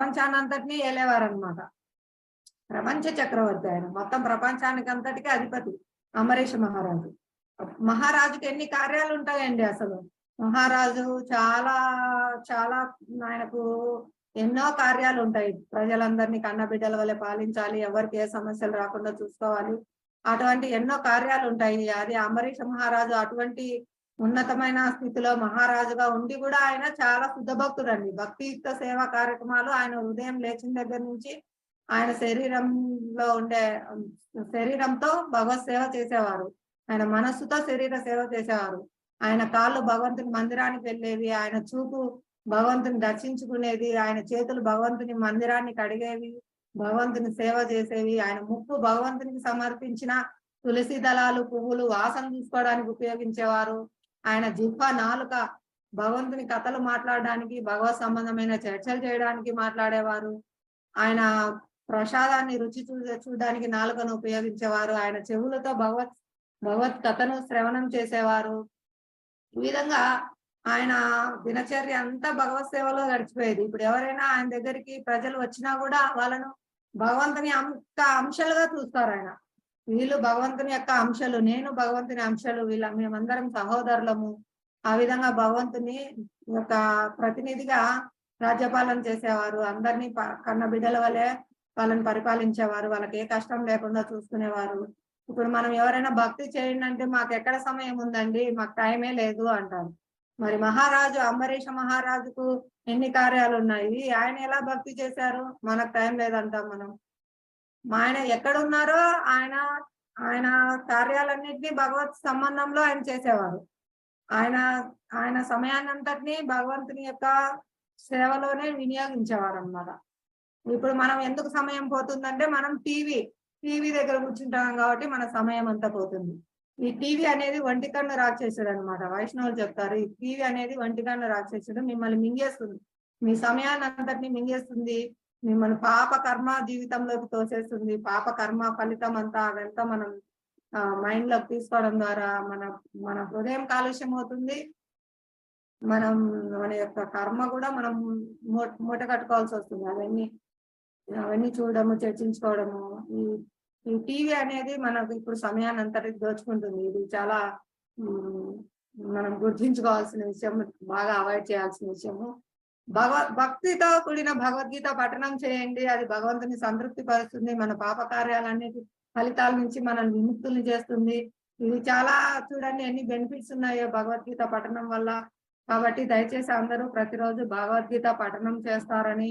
ప్రపంచానంతటినీ ఏలేవారు అనమాట ప్రపంచ చక్రవర్తి ఆయన. మొత్తం ప్రపంచానికి అంతటికి అధిపతి అమరేష్ మహారాజు. మహారాజుకి ఎన్ని కార్యాలు ఉంటాయండి అసలు? మహారాజు చాలా చాలా ఆయనకు ఎన్నో కార్యాలు ఉంటాయి ప్రజలందరినీ కన్నబిడ్డల వల్ల పాలించాలి ఎవరికి ఏ సమస్యలు రాకుండా చూసుకోవాలి. అటువంటి ఎన్నో కార్యాలు ఉంటాయి అది అమరీష మహారాజు అటువంటి ఉన్నతమైన స్థితిలో మహారాజుగా ఉండి కూడా ఆయన చాలా శుద్ధ భక్తుడండి భక్తియుక్త సేవా కార్యక్రమాలు ఆయన ఉదయం లేచిన దగ్గర నుంచి ఆయన శరీరంలో ఉండే శరీరంతో భగవత్ సేవ చేసేవారు. ఆయన మనస్సుతో శరీర సేవ చేసేవారు. ఆయన కాళ్ళు భగవంతుని మందిరానికి వెళ్ళేవి ఆయన చూపు భగవంతుని దర్శించుకునేది ఆయన చేతులు భగవంతుని మందిరాన్ని కడిగేవి భగవంతుని సేవ చేసేవి ఆయన ముక్కు భగవంతునికి సమర్పించిన తులసి దళాలు పువ్వులు వాసన తీసుకోవడానికి ఉపయోగించేవారు. ఆయన జిహ్వ నాలుక భగవంతుని కథలు మాట్లాడడానికి భగవత్ సంబంధమైన చర్చలు చేయడానికి మాట్లాడేవారు. ఆయన ప్రసాదాన్ని రుచి చూ చూడడానికి నాలుకను ఉపయోగించేవారు. ఆయన చెవులతో భగవత్ భగవత్ కథను శ్రవణం చేసేవారు. ఈ విధంగా ఆయన దినచర్య అంతా భగవత్ సేవలో గడిచిపోయేది. ఇప్పుడు ఎవరైనా ఆయన దగ్గరికి ప్రజలు వచ్చినా కూడా వాళ్ళను భగవంతుని అంత అంశాలుగా చూస్తారు ఆయన. వీళ్ళు భగవంతుని యొక్క అంశాలు నేను భగవంతుని అంశాలు వీళ్ళ మేమందరం సహోదరులము. ఆ విధంగా భగవంతుని యొక్క ప్రతినిధిగా రాజ్యపాలన చేసేవారు. అందరినీ కన్న బిడ్డల వలె వాళ్ళని పరిపాలించేవారు. వాళ్ళకి ఏ కష్టం లేకుండా చూసుకునేవారు. ఇప్పుడు మనం ఎవరైనా భక్తి చేయండి అంటే మాకు ఎక్కడ సమయం ఉందండి? మాకు టైమే లేదు అంటారు. మరి మహారాజు అంబరీష మహారాజుకు ఎన్ని కార్యాలు ఉన్నాయి? ఆయన ఎలా భక్తి చేశారు? మనకు టైం లేదంటాం మనం. ఆయన ఎక్కడ ఉన్నారో ఆయన ఆయన కార్యాలన్నింటినీ భగవత్ సంబంధంలో ఆయన చేసేవారు. ఆయన ఆయన సమయాన్నంతటినీ భగవంతుని యొక్క సేవలోనే వినియోగించేవారు అనమాట ఇప్పుడు మనం ఎందుకు సమయం పోతుందంటే మనం టీవీ టీవీ దగ్గర కూర్చుంటాం కాబట్టి మన సమయం అంతా పోతుంది. ఈ టీవీ అనేది ఒంటి కన్ను రాక్షసుడు అనమాట వైష్ణవులు చెప్తారు ఈ టీవీ అనేది ఒంటి కన్ను రాక్షసుడు మిమ్మల్ని మింగేస్తుంది. మీ సమయాన్ని అంతటిని మింగేస్తుంది. మిమ్మల్ని పాప కర్మ జీవితంలోకి తోసేస్తుంది. పాప కర్మ ఫలితం అంతా అదంతా మనం మైండ్లోకి తీసుకోవడం ద్వారా మన మన హృదయం కాలుష్యం అవుతుంది. మనం మన యొక్క కర్మ కూడా మనం మూట కట్టుకోవాల్సి వస్తుంది. అవన్నీ అవన్నీ చూడడము చర్చించుకోవడము ఈ ఈ టీవీ అనేది మనకు ఇప్పుడు సమయాన్ని అంతటి దోచుకుంటుంది. ఇది చాలా మనం గుర్తించుకోవాల్సిన విషయం బాగా అవాయిడ్ చేయాల్సిన విషయము. భగవ భక్తితో కూడిన భగవద్గీత పఠనం చేయండి. అది భగవంతుని సంతృప్తి పరుస్తుంది. మన పాప కార్యాలన్నిటి ఫలితాల నుంచి మనల్ని విముక్తుల్ని చేస్తుంది. ఇది చాలా చూడండి ఎన్ని బెనిఫిట్స్ ఉన్నాయో భగవద్గీత పఠనం వల్ల. కాబట్టి దయచేసి అందరూ ప్రతిరోజు భగవద్గీత పఠనం చేస్తారని